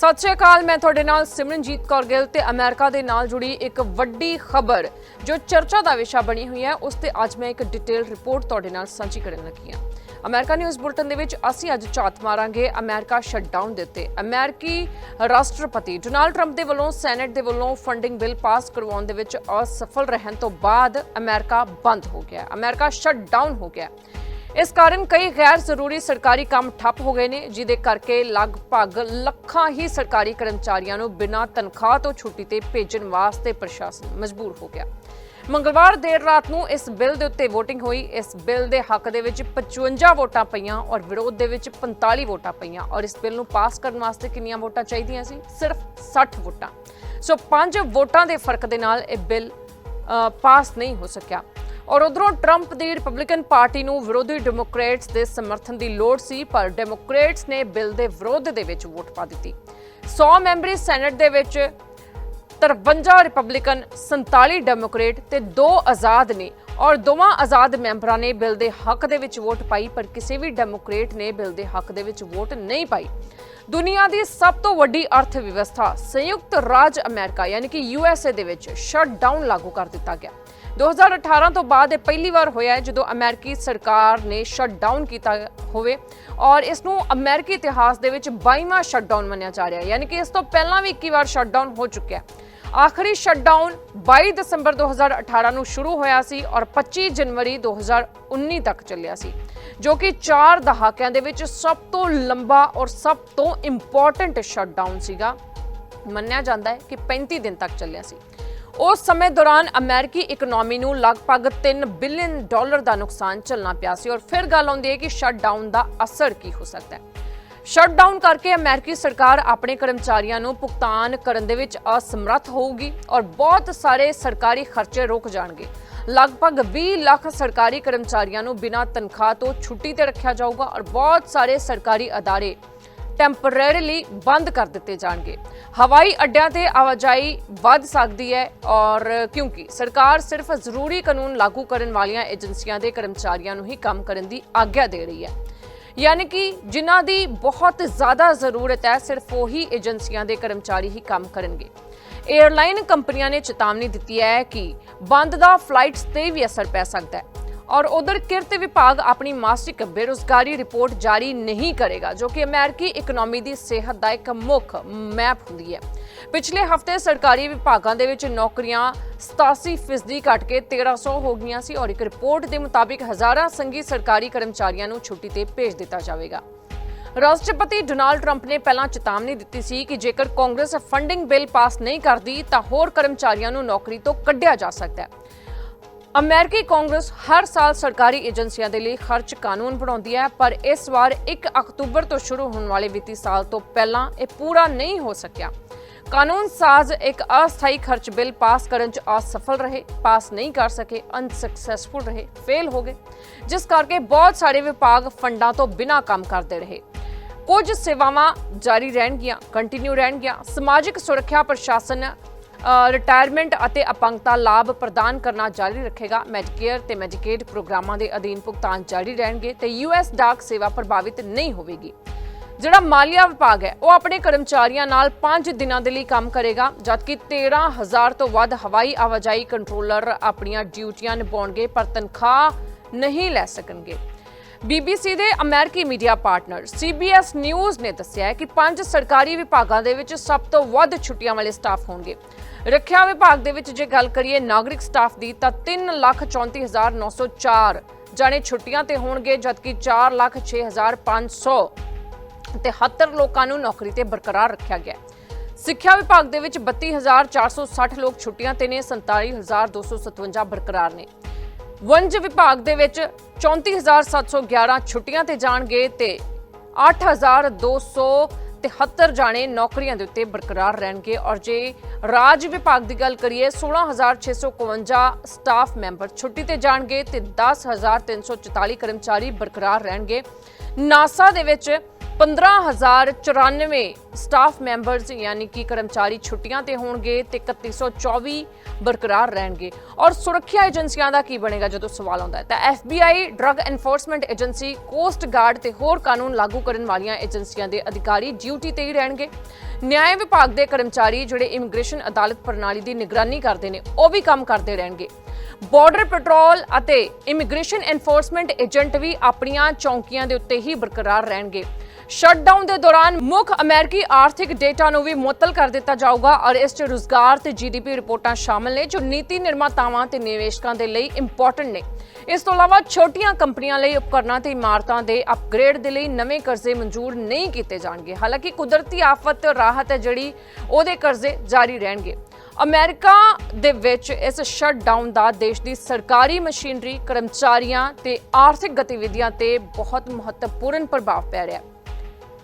ਸਤਿ ਸ਼੍ਰੀ ਅਕਾਲ, ਮੈਂ ਤੁਹਾਡੇ ਨਾਲ ਸਿਮਰਨਜੀਤ ਕੌਰ ਗਿੱਲ ਤੇ ਅਮਰੀਕਾ ਦੇ ਨਾਲ ਜੁੜੀ ਇੱਕ ਵੱਡੀ ਖਬਰ ਜੋ ਚਰਚਾ ਦਾ ਵਿਸ਼ਾ ਬਣੀ ਹੋਈ ਹੈ। ਉਸ ਤੇ ਅੱਜ ਮੈਂ ਇੱਕ ਡਿਟੇਲ ਰਿਪੋਰਟ ਤੁਹਾਡੇ ਨਾਲ ਸਾਂਝੀ ਕਰਨ ਲੱਗੀ ਹਾਂ। ਅਮਰੀਕਾ ਨਿਊਜ਼ ਬੁਲਟਨ ਦੇ ਵਿੱਚ ਅਸੀਂ ਅੱਜ ਝਾਤ ਮਾਰਾਂਗੇ ਅਮਰੀਕਾ ਸ਼ਟਡਾਊਨ ਦੇ ਉੱਤੇ। ਅਮਰੀਕੀ ਰਾਸ਼ਟਰਪਤੀ ਡੋਨਾਲਡ ਟਰੰਪ ਦੇ ਵੱਲੋਂ ਸੈਨੇਟ ਦੇ ਵੱਲੋਂ ਫੰਡਿੰਗ ਬਿੱਲ ਪਾਸ ਕਰਵਾਉਣ ਦੇ ਵਿੱਚ ਅਸਫਲ ਰਹਿਣ ਤੋਂ ਬਾਅਦ ਅਮਰੀਕਾ ਬੰਦ ਹੋ ਗਿਆ। ਅਮਰੀਕਾ ਸ਼ਟਡਾਊਨ ਹੋ ਗਿਆ। ਇਸ ਕਾਰਨ ਕਈ ਗੈਰ ਜ਼ਰੂਰੀ ਸਰਕਾਰੀ ਕੰਮ ਠੱਪ ਹੋ ਗਏ ਨੇ, ਜਿਹਦੇ ਕਰਕੇ ਲਗਭਗ ਲੱਖਾਂ ਹੀ ਸਰਕਾਰੀ ਕਰਮਚਾਰੀਆਂ ਨੂੰ ਬਿਨਾਂ ਤਨਖਾਹ ਤੋਂ ਛੁੱਟੀ ਤੇ ਭੇਜਣ ਵਾਸਤੇ ਪ੍ਰਸ਼ਾਸਨ ਮਜਬੂਰ ਹੋ ਗਿਆ। ਮੰਗਲਵਾਰ ਦੇਰ ਰਾਤ ਨੂੰ ਇਸ ਬਿੱਲ ਦੇ ਉੱਤੇ VOTING ਹੋਈ। ਇਸ ਬਿੱਲ ਦੇ ਹੱਕ ਦੇ ਵਿੱਚ 55 ਵੋਟਾਂ ਪਈਆਂ ਔਰ ਵਿਰੋਧ ਦੇ ਵਿੱਚ 45 ਵੋਟਾਂ ਪਈਆਂ। ਔਰ ਇਸ ਬਿੱਲ ਨੂੰ ਪਾਸ ਕਰਨ ਵਾਸਤੇ ਕਿੰਨੀਆਂ ਵੋਟਾਂ ਚਾਹੀਦੀਆਂ ਸੀ? ਸਿਰਫ 60 ਵੋਟਾਂ। ਸੋ 5 ਵੋਟਾਂ ਦੇ ਫ਼ਰਕ ਦੇ ਨਾਲ ਇਹ ਬਿੱਲ ਪਾਸ ਨਹੀਂ ਹੋ ਸਕਿਆ। ਔਰ ਉਧਰੋਂ ਟਰੰਪ ਦੀ ਰਿਪਬਲਿਕਨ ਪਾਰਟੀ ਨੂੰ ਵਿਰੋਧੀ ਡੈਮੋਕ੍ਰੇਟਸ ਦੇ ਸਮਰਥਨ ਦੀ ਲੋੜ ਸੀ, ਪਰ ਡੈਮੋਕ੍ਰੇਟਸ ਨੇ ਬਿੱਲ ਦੇ ਵਿਰੋਧ ਦੇ ਵਿੱਚ ਵੋਟ ਪਾ ਦਿੱਤੀ। 100 ਮੈਂਬਰੀ ਸੈਨੇਟ ਦੇ ਵਿੱਚ 53 ਰਿਪਬਲਿਕਨ 47 ਡੈਮੋਕ੍ਰੇਟ ਤੇ 2 ਆਜ਼ਾਦ ਨੇ, ਔਰ ਦੋਵਾਂ ਆਜ਼ਾਦ ਮੈਂਬਰਾਂ ਨੇ ਬਿੱਲ ਦੇ ਹੱਕ ਦੇ ਵਿੱਚ ਵੋਟ ਪਾਈ, ਪਰ ਕਿਸੇ ਵੀ ਡੈਮੋਕ੍ਰੇਟ ਨੇ ਬਿੱਲ ਦੇ ਹੱਕ ਦੇ ਵਿੱਚ ਵੋਟ ਨਹੀਂ ਪਾਈ। ਦੁਨੀਆ ਦੀ ਸਭ ਤੋਂ ਵੱਡੀ ਅਰਥ ਵਿਵਸਥਾ ਸੰਯੁਕਤ ਰਾਜ ਅਮਰੀਕਾ, ਯਾਨੀ ਕਿ ਯੂਐਸਏ ਦੇ ਵਿੱਚ ਸ਼ਟ ਡਾਊਨ ਲਾਗੂ ਕਰ ਦਿੱਤਾ ਗਿਆ। 2018 ਤੋਂ ਬਾਅਦ ਇਹ ਪਹਿਲੀ ਵਾਰ ਹੋਇਆ ਹੈ ਜਦੋਂ ਅਮਰੀਕੀ ਸਰਕਾਰ ਨੇ ਸ਼ਟਡਾਊਨ ਕੀਤਾ ਹੋਵੇ ਔਰ ਇਸ ਨੂੰ ਅਮਰੀਕੀ ਇਤਿਹਾਸ ਦੇ ਵਿੱਚ 22ਵਾਂ ਸ਼ਟਡਾਊਨ ਮੰਨਿਆ ਜਾ ਰਿਹਾ ਹੈ। ਯਾਨੀ ਕਿ ਇਸ ਤੋਂ ਪਹਿਲਾਂ ਵੀ 21 ਵਾਰ ਸ਼ਟਡਾਊਨ ਹੋ ਚੁੱਕਿਆ ਹੈ। ਆਖਰੀ ਸ਼ਟਡਾਊਨ 22 ਦਸੰਬਰ 2018 ਨੂੰ ਸ਼ੁਰੂ ਹੋਇਆ ਸੀ ਔਰ 25 ਜਨਵਰੀ 2019 ਤੱਕ ਚੱਲਿਆ ਸੀ, ਜੋ ਕਿ 4 ਦਹਾਕਿਆਂ ਦੇ ਵਿੱਚ ਸਭ ਤੋਂ ਲੰਬਾ ਔਰ ਸਭ ਤੋਂ ਇੰਪੋਰਟੈਂਟ ਸ਼ਟਡਾਊਨ ਸੀਗਾ। ਮੰਨਿਆ ਜਾਂਦਾ ਹੈ ਕਿ 35 ਦਿਨ ਤੱਕ ਚੱਲਿਆ ਸੀ। ਉਸ ਸਮੇਂ ਦੌਰਾਨ ਅਮਰੀਕੀ ਇਕਨੋਮੀ ਨੂੰ ਲਗਭਗ 3 ਬਿਲੀਅਨ ਡਾਲਰ ਦਾ ਨੁਕਸਾਨ ਝੱਲਣਾ ਪਿਆ ਸੀ ਔਰ ਫਿਰ ਗੱਲ ਆਉਂਦੀ ਹੈ ਕਿ ਸ਼ਟਡਾਊਨ ਦਾ ਅਸਰ ਕੀ ਹੋ ਸਕਦਾ ਹੈ। ਸ਼ਟਡਾਊਨ ਕਰਕੇ ਅਮਰੀਕੀ ਸਰਕਾਰ ਆਪਣੇ ਕਰਮਚਾਰੀਆਂ ਨੂੰ ਭੁਗਤਾਨ ਕਰਨ ਦੇ ਵਿੱਚ ਅਸਮਰੱਥ ਹੋਊਗੀ ਔਰ ਬਹੁਤ ਸਾਰੇ ਸਰਕਾਰੀ ਖਰਚੇ ਰੁਕ ਜਾਣਗੇ। ਲਗਭਗ 20 ਲੱਖ ਸਰਕਾਰੀ ਕਰਮਚਾਰੀਆਂ ਨੂੰ ਬਿਨਾਂ ਤਨਖਾਹ ਤੋਂ ਛੁੱਟੀ ਤੇ ਰੱਖਿਆ ਜਾਊਗਾ ਔਰ ਬਹੁਤ ਸਾਰੇ ਸਰਕਾਰੀ ਅਦਾਰੇ ਟੈਂਪਰੇਰੀਲੀ ਬੰਦ ਕਰ ਦਿੱਤੇ ਜਾਣਗੇ। ਹਵਾਈ ਅੱਡਿਆਂ ਤੇ ਆਵਾਜਾਈ ਵੱਧ ਸਕਦੀ ਹੈ ਔਰ ਕਿਉਂਕਿ ਸਰਕਾਰ ਸਿਰਫ ਜ਼ਰੂਰੀ ਕਾਨੂੰਨ ਲਾਗੂ ਕਰਨ ਵਾਲੀਆਂ ਏਜੰਸੀਆਂ ਦੇ ਕਰਮਚਾਰੀਆਂ ਨੂੰ ਹੀ ਕੰਮ ਕਰਨ ਦੀ ਆਗਿਆ ਦੇ ਰਹੀ ਹੈ। ਯਾਨੀ ਕਿ ਜਿਨ੍ਹਾਂ ਦੀ ਬਹੁਤ ਜ਼ਿਆਦਾ ਜ਼ਰੂਰਤ ਹੈ, ਸਿਰਫ ਉਹੀ ਏਜੰਸੀਆਂ ਦੇ ਕਰਮਚਾਰੀ ਹੀ ਕੰਮ ਕਰਨਗੇ। 에ਅਰਲਾਈਨ ਕੰਪਨੀਆਂ ਨੇ ਚੇਤਾਵਨੀ ਦਿੱਤੀ ਹੈ ਕਿ ਬੰਦ ਦਾ ਫਲਾਈਟਸ ਤੇ ਵੀ ਅਸਰ ਪੈ ਸਕਦਾ ਹੈ। ਔਰ ਉਧਰ ਕਿਰਤ ਵਿਭਾਗ ਆਪਣੀ ਮਾਸਿਕ ਬੇਰੁਜ਼ਗਾਰੀ ਰਿਪੋਰਟ ਜਾਰੀ ਨਹੀਂ ਕਰੇਗਾ, ਜੋ ਕਿ ਅਮਰੀਕੀ ਇਕਨੋਮੀ ਦੀ ਸਿਹਤ ਦਾ ਇੱਕ ਮੁੱਖ ਮੈਪ ਹੁੰਦੀ ਹੈ। ਪਿਛਲੇ ਹਫ਼ਤੇ ਸਰਕਾਰੀ ਵਿਭਾਗਾਂ ਦੇ ਵਿੱਚ ਨੌਕਰੀਆਂ 87% ਘਟ ਕੇ 1300 ਹੋ ਗਈਆਂ ਸੀ ਔਰ ਇੱਕ ਰਿਪੋਰਟ ਦੇ ਮੁਤਾਬਿਕ ਹਜ਼ਾਰਾਂ ਸੰਘੀ ਸਰਕਾਰੀ ਕਰਮਚਾਰੀਆਂ ਨੂੰ ਛੁੱਟੀ ਤੇ ਭੇਜ ਦਿੱਤਾ ਜਾਵੇਗਾ। ਰਾਸ਼ਟਰਪਤੀ ਡੋਨਾਲਡ ਟਰੰਪ ਨੇ ਪਹਿਲਾਂ ਚੇਤਾਵਨੀ ਦਿੱਤੀ ਸੀ ਕਿ ਜੇਕਰ ਕਾਂਗਰਸ ਫੰਡਿੰਗ ਬਿੱਲ ਪਾਸ ਨਹੀਂ ਕਰਦੀ ਤਾਂ ਹੋਰ ਕਰਮਚਾਰੀਆਂ ਨੂੰ ਨੌਕਰੀ ਤੋਂ ਕੱਢਿਆ ਜਾ ਸਕਦਾ ਹੈ। ਅਮਰੀਕੀ ਕਾਂਗਰਸ ਹਰ ਸਾਲ ਸਰਕਾਰੀ ਏਜੰਸੀਆਂ ਦੇ ਲਈ ਖਰਚ ਕਾਨੂੰਨ ਬਣਾਉਂਦੀ ਹੈ, ਪਰ ਇਸ ਵਾਰ 1 ਅਕਤੂਬਰ ਤੋਂ ਸ਼ੁਰੂ ਹੋਣ ਵਾਲੇ ਵਿੱਤੀ ਸਾਲ ਤੋਂ ਪਹਿਲਾਂ ਇਹ ਪੂਰਾ ਨਹੀਂ ਹੋ ਸਕਿਆ। ਕਾਨੂੰਨ ਸਾਜ਼ ਇੱਕ ਅਸਥਾਈ ਖਰਚ ਬਿੱਲ ਪਾਸ ਕਰਨ 'ਚ ਅਸਫਲ ਰਹੇ, ਪਾਸ ਨਹੀਂ ਕਰ ਸਕੇ ਅਨਸਕਸੈਸਫੁਲ ਰਹੇ ਫੇਲ ਹੋ ਗਏ, ਜਿਸ ਕਰਕੇ ਬਹੁਤ ਸਾਰੇ ਵਿਭਾਗ ਫੰਡਾਂ ਤੋਂ ਬਿਨਾਂ ਕੰਮ ਕਰਦੇ ਰਹੇ। ਕੁਝ ਸੇਵਾਵਾਂ ਜਾਰੀ ਰਹਿਣਗੀਆਂ ਕੰਟੀਨਿਊ ਰਹਿਣਗੀਆਂ। ਸਮਾਜਿਕ ਸੁਰੱਖਿਆ ਪ੍ਰਸ਼ਾਸਨ ਰਿਟਾਇਰਮੈਂਟ ਅਤੇ ਅਪੰਗਤਾ ਲਾਭ ਪ੍ਰਦਾਨ ਕਰਨਾ ਜਾਰੀ ਰੱਖੇਗਾ। ਮੈਡੀਕੇਅਰ ਤੇ ਮੈਡੀਕੇਡ ਪ੍ਰੋਗਰਾਮਾਂ ਦੇ ਅਧੀਨ ਭੁਗਤਾਨ ਜਾਰੀ ਰਹਿਣਗੇ ਤੇ ਯੂਐਸ ਡਾਕ ਸੇਵਾ ਪ੍ਰਭਾਵਿਤ ਨਹੀਂ ਹੋਵੇਗੀ। ਜਿਹੜਾ ਮਾਲੀਆ ਵਿਭਾਗ ਹੈ, ਉਹ ਆਪਣੇ ਕਰਮਚਾਰੀਆਂ ਨਾਲ 5 ਦਿਨਾਂ ਦੇ ਲਈ ਕੰਮ ਕਰੇਗਾ, ਜਦਕਿ 13000 ਤੋਂ ਵੱਧ ਹਵਾਈ ਆਵਾਜਾਈ ਕੰਟਰੋਲਰ ਆਪਣੀਆਂ ਡਿਊਟੀਆਂ ਨਿਭਾਉਣਗੇ, ਪਰ ਤਨਖਾਹ ਨਹੀਂ ਲੈ ਸਕਣਗੇ। BBC ਦੇ ਅਮਰੀਕੀ ਮੀਡੀਆ ਪਾਰਟਨਰ CBS ਨਿਊਜ਼ ਨੇ ਦੱਸਿਆ ਹੈ ਕਿ ਪੰਜ ਸਰਕਾਰੀ ਵਿਭਾਗਾਂ ਦੇ ਵਿੱਚ ਸਭ ਤੋਂ ਵੱਧ ਛੁੱਟੀਆਂ ਵਾਲੇ ਸਟਾਫ ਹੋਣਗੇ ਰੱਖਿਆ ਵਿਭਾਗ ਦੇ ਵਿੱਚ ਜੇ ਗੱਲ ਕਰੀਏ ਨਾਗਰਿਕ ਸਟਾਫ ਦੀ, ਤਾਂ 334904 ਜਾਣੇ ਛੁੱਟੀਆਂ ਤੇ ਹੋਣਗੇ, ਜਦਕਿ 406500 73 ਲੋਕਾਂ ਨੂੰ ਨੌਕਰੀ ਤੇ ਬਰਕਰਾਰ ਰੱਖਿਆ ਗਿਆ ਹੈ। ਸਿੱਖਿਆ ਵਿਭਾਗ ਦੇ ਵਿੱਚ 32460 ਲੋਕ ਛੁੱਟੀਆਂ ਤੇ ਨੇ 47257 ਬਰਕਰਾਰ ਨੇ ਵਣਜ ਵਿਭਾਗ ਦੇ ਵਿੱਚ 34711 ਛੁੱਟੀਆਂ ਤੇ ਜਾਣਗੇ ਤੇ 8273 ਜਾਣੇ ਨੌਕਰੀਆਂ ਦੇ ਉੱਤੇ ਬਰਕਰਾਰ ਰਹਿਣਗੇ। ਔਰ ਜੇ ਰਾਜ ਵਿਭਾਗ ਦੀ ਗੱਲ ਕਰੀਏ 16651 ਸਟਾਫ ਮੈਂਬਰ ਛੁੱਟੀ ਤੇ ਜਾਣਗੇ ਤੇ 10344 ਕਰਮਚਾਰੀ ਬਰਕਰਾਰ ਰਹਿਣਗੇ। ਨਾਸਾ ਦੇ ਵਿੱਚ 15094 ਸਟਾਫ ਮੈਂਬਰਸ ਯਾਨੀ ਕਿ ਕਰਮਚਾਰੀ ਛੁੱਟੀਆਂ ਤੇ ਹੋਣਗੇ ਤੇ 3124 ਬਰਕਰਾਰ ਰਹਿਣਗੇ। ਔਰ ਸੁਰੱਖਿਆ ਏਜੰਸੀਆਂ ਦਾ ਕੀ ਬਣੇਗਾ ਜਦੋਂ ਸਵਾਲ ਆਉਂਦਾ ਹੈ? ਤਾਂ FBI drug enforcement agency coast guard ਤੇ ਹੋਰ ਕਾਨੂੰਨ ਲਾਗੂ ਕਰਨ ਵਾਲੀਆਂ ਏਜੰਸੀਆਂ ਦੇ ਅਧਿਕਾਰੀ ਡਿਊਟੀ ਤੇ ਹੀ ਰਹਿਣਗੇ। ਨਿਆਂ ਵਿਭਾਗ ਦੇ ਕਰਮਚਾਰੀ ਜਿਹੜੇ ਇਮੀਗ੍ਰੇਸ਼ਨ ਅਦਾਲਤ ਪ੍ਰਣਾਲੀ ਦੀ ਨਿਗਰਾਨੀ ਕਰਦੇ ਨੇ, ਉਹ ਵੀ ਕੰਮ ਕਰਦੇ ਰਹਿਣਗੇ। ਬਾਰਡਰ ਪੈਟਰੋਲ ਅਤੇ ਇਮੀਗ੍ਰੇਸ਼ਨ ਐਨਫੋਰਸਮੈਂਟ ਏਜੰਟ ਵੀ ਆਪਣੀਆਂ ਚੌਂਕੀਆਂ ਦੇ ਉੱਤੇ ਹੀ ਬਰਕਰਾਰ ਰਹਿਣਗੇ। ਸ਼ਟਡਾਊਨ ਦੇ ਦੌਰਾਨ ਮੁੱਖ ਅਮਰੀਕੀ ਆਰਥਿਕ ਡੇਟਾ ਨੂੰ ਵੀ ਮੁਅੱਤਲ ਕਰ ਦਿੱਤਾ ਜਾਊਗਾ ਔਰ ਇਸ 'ਚ ਰੁਜ਼ਗਾਰ ਤੇ ਜੀਡੀਪੀ ਰਿਪੋਰਟਾਂ ਸ਼ਾਮਲ ਨੇ ਜੋ ਨੀਤੀ ਨਿਰਮਾਤਾਵਾਂ ਤੇ ਨਿਵੇਸ਼ਕਾਂ ਦੇ ਲਈ ਇੰਪੋਰਟੈਂਟ ਨੇ। ਇਸ ਤੋਂ ਇਲਾਵਾ ਛੋਟੀਆਂ ਕੰਪਨੀਆਂ ਲਈ ਉਪਕਰਨਾਂ ਤੇ ਇਮਾਰਤਾਂ ਦੇ ਅਪਗ੍ਰੇਡ ਦੇ ਲਈ ਨਵੇਂ ਕਰਜ਼ੇ ਮਨਜ਼ੂਰ ਨਹੀਂ ਕੀਤੇ ਜਾਣਗੇ। ਹਾਲਾਂਕਿ ਕੁਦਰਤੀ ਆਫਤ, ਰਾਹਤ ਹੈ ਜਿਹੜੀ ਉਹਦੇ ਕਰਜ਼ੇ ਜਾਰੀ ਰਹਿਣਗੇ। ਅਮਰੀਕਾ ਦੇ ਵਿੱਚ ਇਸ ਸ਼ਟਡਾਊਨ ਦਾ ਦੇਸ਼ ਦੀ ਸਰਕਾਰੀ ਮਸ਼ੀਨਰੀ, ਕਰਮਚਾਰੀਆਂ ਤੇ ਆਰਥਿਕ ਗਤੀਵਿਧੀਆਂ ਤੇ ਬਹੁਤ ਮਹੱਤਵਪੂਰਨ ਪ੍ਰਭਾਵ ਪੈ ਰਿਹਾ ਹੈ।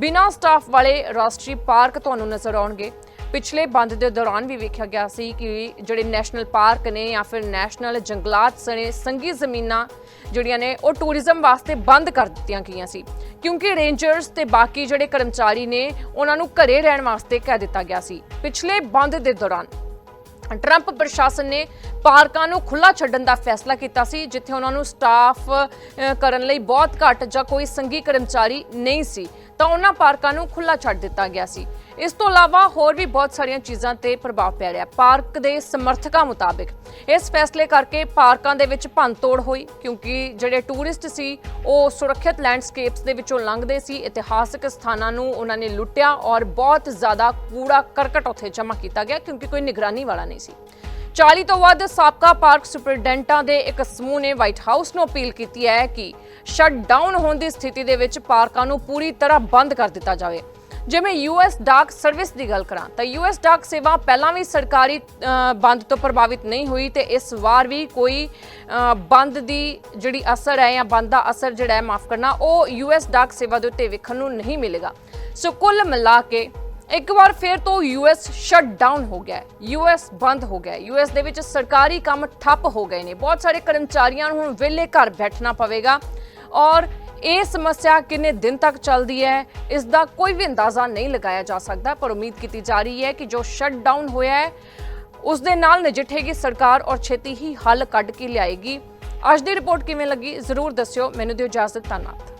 ਬਿਨਾਂ ਸਟਾਫ ਵਾਲੇ ਰਾਸ਼ਟਰੀ ਪਾਰਕ ਤੁਹਾਨੂੰ ਨਜ਼ਰ ਆਉਣਗੇ। ਪਿਛਲੇ ਬੰਦ ਦੇ ਦੌਰਾਨ ਵੀ ਵੇਖਿਆ ਗਿਆ ਸੀ ਕਿ ਜਿਹੜੇ ਨੈਸ਼ਨਲ ਪਾਰਕ ਨੇ ਜਾਂ ਫਿਰ ਨੈਸ਼ਨਲ ਜੰਗਲਾਤ ਸਣੇ ਸੰਗੀ ਜ਼ਮੀਨਾਂ ਜਿਹੜੀਆਂ ਨੇ, ਉਹ ਟੂਰਿਜ਼ਮ ਵਾਸਤੇ ਬੰਦ ਕਰ ਦਿੱਤੀਆਂ ਗਈਆਂ ਸੀ। ਕਿਉਂਕਿ ਰੇਂਜਰਸ ਤੇ ਬਾਕੀ ਜਿਹੜੇ ਕਰਮਚਾਰੀ ਨੇ, ਉਹਨਾਂ ਨੂੰ ਘਰੇ ਰਹਿਣ ਵਾਸਤੇ ਕਹਿ ਦਿੱਤਾ ਗਿਆ ਸੀ। ਪਿਛਲੇ ਬੰਦ ਦੇ ਦੌਰਾਨ ਟਰੰਪ ਪ੍ਰਸ਼ਾਸਨ ਨੇ ਪਾਰਕਾਂ ਨੂੰ ਖੁੱਲਾ ਛੱਡਣ ਦਾ ਫੈਸਲਾ ਕੀਤਾ ਸੀ, ਜਿੱਥੇ ਉਹਨਾਂ ਨੂੰ ਸਟਾਫ ਕਰਨ ਲਈ ਬਹੁਤ ਘੱਟ ਜਾਂ ਕੋਈ ਸੰਗੀ ਕਰਮਚਾਰੀ ਨਹੀਂ ਸੀ। ਤਾਂ ਉਹਨਾਂ ਪਾਰਕਾਂ ਨੂੰ ਖੁੱਲਾ ਛੱਡ ਦਿੱਤਾ ਗਿਆ ਸੀ। ਇਸ ਤੋਂ ਇਲਾਵਾ ਹੋਰ ਵੀ ਬਹੁਤ ਸਾਰੀਆਂ ਚੀਜ਼ਾਂ ਤੇ ਪ੍ਰਭਾਵ ਪੈ ਰਿਹਾ। ਪਾਰਕ ਦੇ ਸਮਰਥਕਾਂ ਮੁਤਾਬਿਕ ਇਸ ਫੈਸਲੇ ਕਰਕੇ ਪਾਰਕਾਂ ਦੇ ਵਿੱਚ ਭੰਨਤੋੜ ਹੋਈ, ਕਿਉਂਕਿ ਜਿਹੜੇ ਟੂਰਿਸਟ ਸੀ, ਉਹ ਸੁਰੱਖਿਅਤ ਲੈਂਡਸਕੇਪਸ ਦੇ ਵਿੱਚੋਂ ਲੰਘਦੇ ਸੀ, ਇਤਿਹਾਸਕ ਸਥਾਨਾਂ ਨੂੰ ਉਹਨਾਂ ਨੇ ਲੁੱਟਿਆ ਔਰ ਬਹੁਤ ਜ਼ਿਆਦਾ ਕੂੜਾ ਕਰਕਟ ਉੱਥੇ ਜਮ੍ਹਾਂ ਕੀਤਾ ਗਿਆ, ਕਿਉਂਕਿ ਕੋਈ ਨਿਗਰਾਨੀ ਵਾਲਾ ਨਹੀਂ ਸੀ। 40 ਤੋਂ ਵੱਧ ਸਾਬਕਾ ਪਾਰਕ ਸੁਪਰਡੈਂਟਾਂ ਦੇ ਇੱਕ ਸਮੂਹ ਨੇ ਵਾਈਟ ਹਾਊਸ ਨੂੰ ਅਪੀਲ ਕੀਤੀ ਹੈ ਕਿ ਸ਼ਟਡਾਊਨ ਹੋਣ ਦੀ ਸਥਿਤੀ ਦੇ ਵਿੱਚ ਪਾਰਕਾਂ ਨੂੰ ਪੂਰੀ ਤਰ੍ਹਾਂ ਬੰਦ ਕਰ ਦਿੱਤਾ ਜਾਵੇ। ਜਿਵੇਂ ਯੂਐਸ ਡਾਕ ਸਰਵਿਸ ਦੀ ਗੱਲ ਕਰਾਂ, ਤਾਂ ਯੂਐਸ ਡਾਕ ਸੇਵਾ ਪਹਿਲਾਂ ਵੀ ਸਰਕਾਰੀ ਬੰਦ ਤੋਂ ਪ੍ਰਭਾਵਿਤ ਨਹੀਂ ਹੋਈ ਤੇ ਇਸ ਵਾਰ ਵੀ ਕੋਈ ਬੰਦ ਦੀ ਜਿਹੜੀ ਅਸਰ ਹੈ ਜਾਂ ਬੰਦ ਦਾ ਅਸਰ ਜਿਹੜਾ ਹੈ ਮਾਫ ਕਰਨਾ, ਉਹ ਯੂਐਸ ਡਾਕ ਸੇਵਾ ਦੇ ਉੱਤੇ ਵੇਖਣ ਨੂੰ ਨਹੀਂ ਮਿਲੇਗਾ। ਸੋ ਕੁੱਲ ਮਿਲਾ ਕੇ ਇੱਕ ਵਾਰ ਫਿਰ ਤੋਂ ਯੂਐਸ ਸ਼ਟ ਡਾਊਨ ਹੋ ਗਿਆ ਯੂਐਸ ਬੰਦ ਹੋ ਗਿਆ ਯੂਐਸ ਦੇ ਵਿੱਚ ਸਰਕਾਰੀ ਕੰਮ ਠੱਪ ਹੋ ਗਏ ਨੇ। ਬਹੁਤ ਸਾਰੇ ਕਰਮਚਾਰੀਆਂ ਨੂੰ ਹੁਣ ਵਿਹਲੇ ਘਰ ਬੈਠਣਾ ਪਵੇਗਾ ਔਰ ਇਹ ਸਮੱਸਿਆ ਕਿੰਨੇ ਦਿਨ ਤੱਕ ਚੱਲਦੀ ਹੈ, ਇਸ ਦਾ ਕੋਈ ਵੀ ਅੰਦਾਜ਼ਾ ਨਹੀਂ ਲਗਾਇਆ ਜਾ ਸਕਦਾ, ਪਰ ਉਮੀਦ ਕੀਤੀ ਜਾ ਰਹੀ ਹੈ ਕਿ ਜੋ ਸ਼ਟ ਡਾਊਨ ਹੋਇਆ ਹੈ, ਉਸ ਦੇ ਨਾਲ ਨਜਿੱਠੇਗੀ ਸਰਕਾਰ ਔਰ ਛੇਤੀ ਹੀ ਹੱਲ ਕੱਢ ਕੇ ਲਿਆਏਗੀ। ਅੱਜ ਦੀ ਰਿਪੋਰਟ ਕਿਵੇਂ ਲੱਗੀ, ਜ਼ਰੂਰ ਦੱਸਿਓ। ਮੈਨੂੰ ਦਿਓ ਇਜਾਜ਼ਤ, ਧੰਨਵਾਦ।